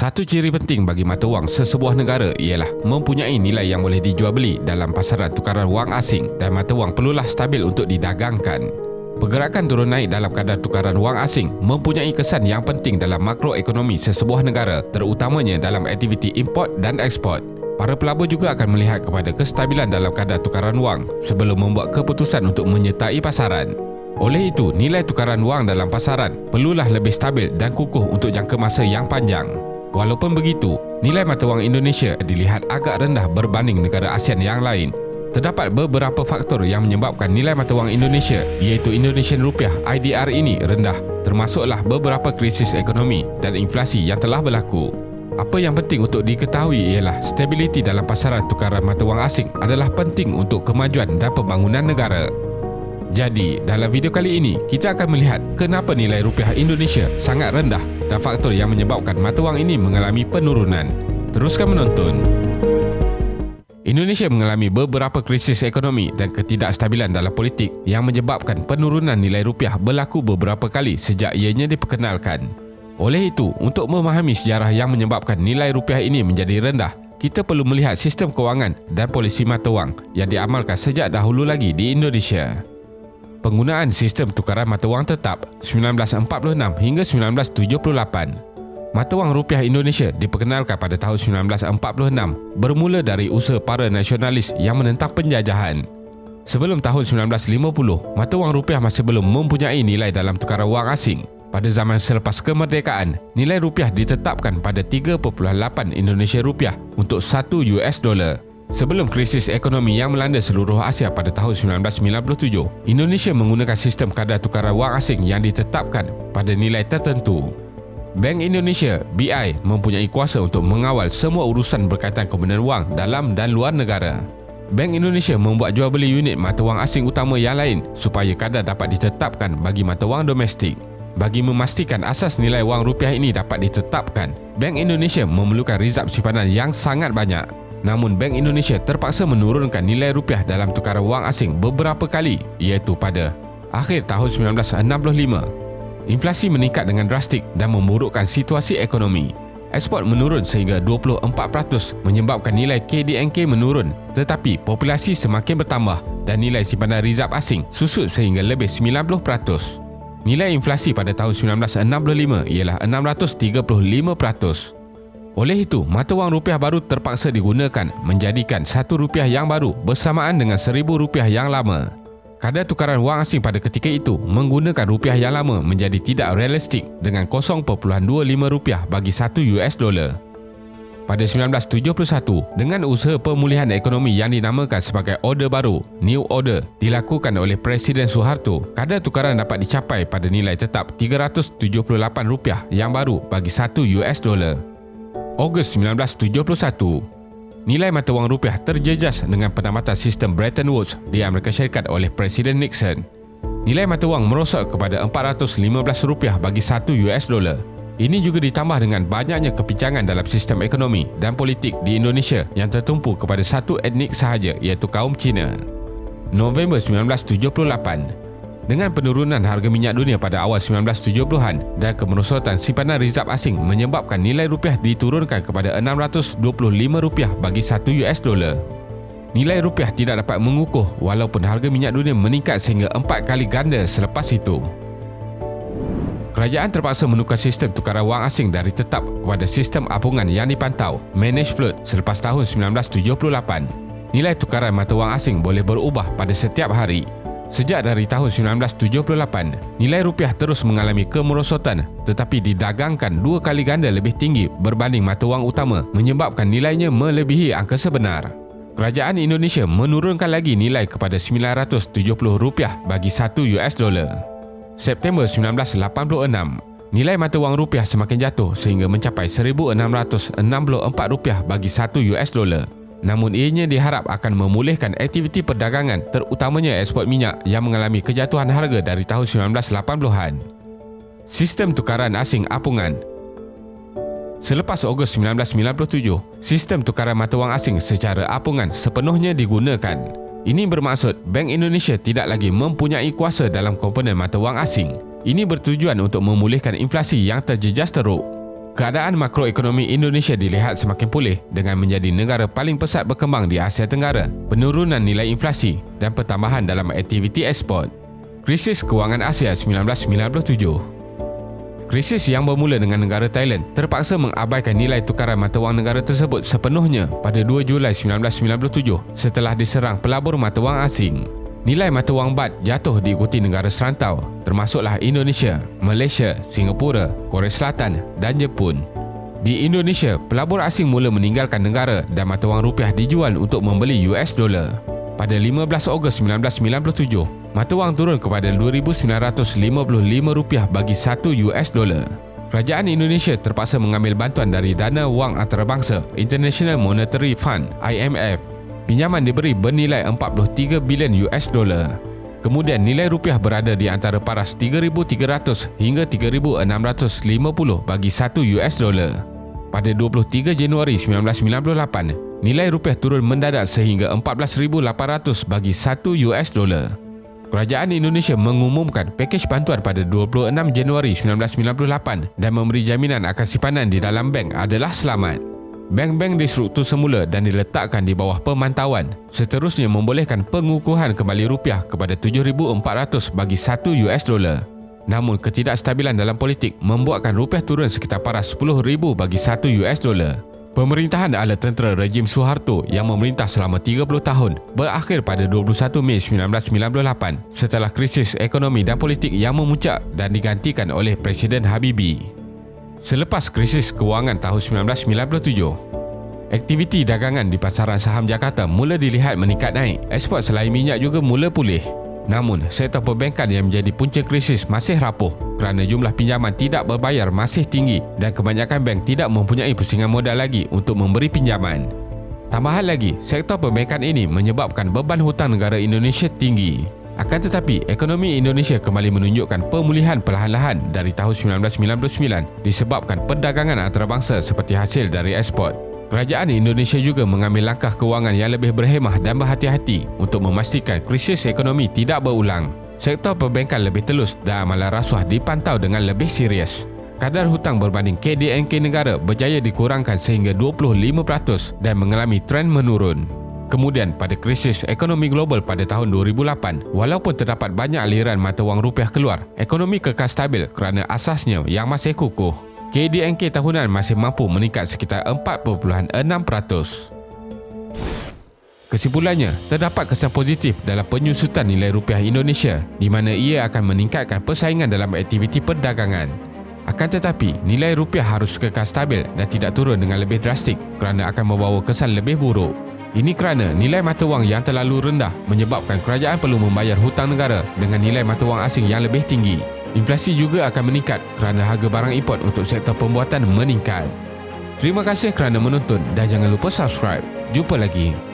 Satu ciri penting bagi mata wang sesebuah negara ialah mempunyai nilai yang boleh dijual beli dalam pasaran tukaran wang asing dan mata wang perlulah stabil untuk didagangkan. Pergerakan turun naik dalam kadar tukaran wang asing mempunyai kesan yang penting dalam makroekonomi sesebuah negara terutamanya dalam aktiviti import dan ekspor. Para pelabur juga akan melihat kepada kestabilan dalam kadar tukaran wang sebelum membuat keputusan untuk menyertai pasaran. Oleh itu, nilai tukaran wang dalam pasaran perlulah lebih stabil dan kukuh untuk jangka masa yang panjang. Walaupun begitu, nilai mata wang Indonesia dilihat agak rendah berbanding negara ASEAN yang lain. Terdapat beberapa faktor yang menyebabkan nilai mata wang Indonesia iaitu Indonesian Rupiah IDR ini rendah termasuklah beberapa krisis ekonomi dan inflasi yang telah berlaku. Apa yang penting untuk diketahui ialah stabiliti dalam pasaran tukaran mata wang asing adalah penting untuk kemajuan dan pembangunan negara. Jadi, dalam video kali ini, kita akan melihat kenapa nilai rupiah Indonesia sangat rendah dan faktor yang menyebabkan mata wang ini mengalami penurunan. Teruskan menonton. Indonesia mengalami beberapa krisis ekonomi dan ketidakstabilan dalam politik yang menyebabkan penurunan nilai rupiah berlaku beberapa kali sejak ianya diperkenalkan. Oleh itu, untuk memahami sejarah yang menyebabkan nilai rupiah ini menjadi rendah, kita perlu melihat sistem kewangan dan polisi mata wang yang diamalkan sejak dahulu lagi di Indonesia. Penggunaan sistem tukaran mata wang tetap 1946 hingga 1978. Mata wang rupiah Indonesia diperkenalkan pada tahun 1946 bermula dari usaha para nasionalis yang menentang penjajahan. Sebelum tahun 1950, mata wang rupiah masih belum mempunyai nilai dalam tukaran wang asing. Pada zaman selepas kemerdekaan, nilai rupiah ditetapkan pada 3.8 Indonesia rupiah untuk 1 US dollar. Sebelum krisis ekonomi yang melanda seluruh Asia pada tahun 1997, Indonesia menggunakan sistem kadar tukaran wang asing yang ditetapkan pada nilai tertentu. Bank Indonesia BI mempunyai kuasa untuk mengawal semua urusan berkaitan kebenaran wang dalam dan luar negara. Bank Indonesia membuat jual beli unit mata wang asing utama yang lain supaya kadar dapat ditetapkan bagi mata wang domestik. Bagi memastikan asas nilai wang rupiah ini dapat ditetapkan, Bank Indonesia memerlukan rizab simpanan yang sangat banyak. Namun Bank Indonesia terpaksa menurunkan nilai rupiah dalam tukaran wang asing beberapa kali iaitu pada akhir tahun 1965. Inflasi meningkat dengan drastik dan memburukkan situasi ekonomi. Ekspor menurun sehingga 24% menyebabkan nilai KDNK menurun tetapi populasi semakin bertambah dan nilai simpanan rizab asing susut sehingga lebih 90%. Nilai inflasi pada tahun 1965 ialah 635%. Oleh itu, mata wang rupiah baru terpaksa digunakan menjadikan satu rupiah yang baru bersamaan dengan seribu rupiah yang lama. Kadar tukaran wang asing pada ketika itu menggunakan rupiah yang lama menjadi tidak realistik dengan 0.25 rupiah bagi satu US dollar. Pada 1971, dengan usaha pemulihan ekonomi yang dinamakan sebagai Order Baru, New Order, dilakukan oleh Presiden Suharto, kadar tukaran dapat dicapai pada nilai tetap 378 rupiah yang baru bagi satu US dollar. Ogos 1971, nilai mata wang rupiah terjejas dengan penamatan sistem Bretton Woods di Amerika Syarikat oleh Presiden Nixon. Nilai mata wang merosot kepada 415 rupiah bagi 1 US dollar. Ini juga ditambah dengan banyaknya kepincangan dalam sistem ekonomi dan politik di Indonesia yang tertumpu kepada satu etnik sahaja iaitu kaum Cina. November 1978, dengan penurunan harga minyak dunia pada awal 1970-an dan kemerosotan simpanan rizab asing menyebabkan nilai rupiah diturunkan kepada 625 rupiah bagi 1 US dollar. Nilai rupiah tidak dapat mengukuh walaupun harga minyak dunia meningkat sehingga empat kali ganda selepas itu. Kerajaan terpaksa menukar sistem tukaran wang asing dari tetap kepada sistem apungan yang dipantau, managed float selepas tahun 1978. Nilai tukaran mata wang asing boleh berubah pada setiap hari Sejak dari tahun 1978, nilai rupiah terus mengalami kemerosotan tetapi didagangkan dua kali ganda lebih tinggi berbanding mata wang utama menyebabkan nilainya melebihi angka sebenar. Kerajaan Indonesia menurunkan lagi nilai kepada 970 rupiah bagi 1 US dollar. September 1986, nilai mata wang rupiah semakin jatuh sehingga mencapai 1664 rupiah bagi 1 US dollar. Namun ianya diharap akan memulihkan aktiviti perdagangan terutamanya ekspor minyak yang mengalami kejatuhan harga dari tahun 1980-an. Sistem tukaran asing apungan Selepas Ogos 1997, sistem tukaran mata wang asing secara apungan sepenuhnya digunakan. Ini bermaksud Bank Indonesia tidak lagi mempunyai kuasa dalam komponen mata wang asing. Ini bertujuan untuk memulihkan inflasi yang terjejas teruk. Keadaan makroekonomi Indonesia dilihat semakin pulih dengan menjadi negara paling pesat berkembang di Asia Tenggara, penurunan nilai inflasi dan pertambahan dalam aktiviti ekspor. Krisis Kewangan Asia 1997 Krisis yang bermula dengan negara Thailand terpaksa mengabaikan nilai tukaran mata wang negara tersebut sepenuhnya pada 2 Julai 1997 setelah diserang pelabur mata wang asing. Nilai mata wang bat jatuh diikuti negara serantau termasuklah Indonesia, Malaysia, Singapura, Korea Selatan dan Jepun. Di Indonesia, pelabur asing mula meninggalkan negara dan mata wang rupiah dijual untuk membeli US dollar. Pada 15 Ogos 1997, mata wang turun kepada RM2,955 bagi 1 US dollar. Kerajaan Indonesia terpaksa mengambil bantuan dari dana wang antarabangsa International Monetary Fund IMF Pinjaman diberi bernilai 43 bilion US dollar. Kemudian nilai rupiah berada di antara paras 3,300 hingga 3,650 bagi 1 US dollar. Pada 23 Januari 1998, nilai rupiah turun mendadak sehingga 14,800 bagi 1 US dollar. Kerajaan Indonesia mengumumkan pakej bantuan pada 26 Januari 1998 dan memberi jaminan akan simpanan di dalam bank adalah selamat. Bank-bank di struktur semula dan diletakkan di bawah pemantauan seterusnya membolehkan pengukuhan kembali rupiah kepada 7,400 bagi 1 US dollar. Namun ketidakstabilan dalam politik membuatkan rupiah turun sekitar paras 10,000 bagi 1 US dollar. Pemerintahan ala tentera rejim Suharto yang memerintah selama 30 tahun berakhir pada 21 Mei 1998 setelah krisis ekonomi dan politik yang memuncak dan digantikan oleh Presiden Habibie. Selepas krisis kewangan tahun 1997, aktiviti dagangan di pasaran saham Jakarta mula dilihat meningkat naik. Ekspor selain minyak juga mula pulih. Namun, sektor perbankan yang menjadi punca krisis masih rapuh kerana jumlah pinjaman tidak berbayar masih tinggi dan kebanyakan bank tidak mempunyai pusingan modal lagi untuk memberi pinjaman. Tambahan lagi, sektor perbankan ini menyebabkan beban hutang negara Indonesia tinggi. Akan tetapi, ekonomi Indonesia kembali menunjukkan pemulihan perlahan-lahan dari tahun 1999 disebabkan perdagangan antarabangsa seperti hasil dari ekspor. Kerajaan Indonesia juga mengambil langkah kewangan yang lebih berhemah dan berhati-hati untuk memastikan krisis ekonomi tidak berulang. Sektor perbankan lebih telus dan amalan rasuah dipantau dengan lebih serius. Kadar hutang berbanding KDNK negara berjaya dikurangkan sehingga 25% dan mengalami tren menurun. Kemudian pada krisis ekonomi global pada tahun 2008, walaupun terdapat banyak aliran mata wang rupiah keluar, ekonomi kekal stabil kerana asasnya yang masih kukuh. KDNK tahunan masih mampu meningkat sekitar 4.6%. Kesimpulannya, terdapat kesan positif dalam penyusutan nilai rupiah Indonesia di mana ia akan meningkatkan persaingan dalam aktiviti perdagangan. Akan tetapi, nilai rupiah harus kekal stabil dan tidak turun dengan lebih drastik kerana akan membawa kesan lebih buruk. Ini kerana nilai mata wang yang terlalu rendah menyebabkan kerajaan perlu membayar hutang negara dengan nilai mata wang asing yang lebih tinggi. Inflasi juga akan meningkat kerana harga barang import untuk sektor pembuatan meningkat. Terima kasih kerana menonton dan jangan lupa subscribe. Jumpa lagi.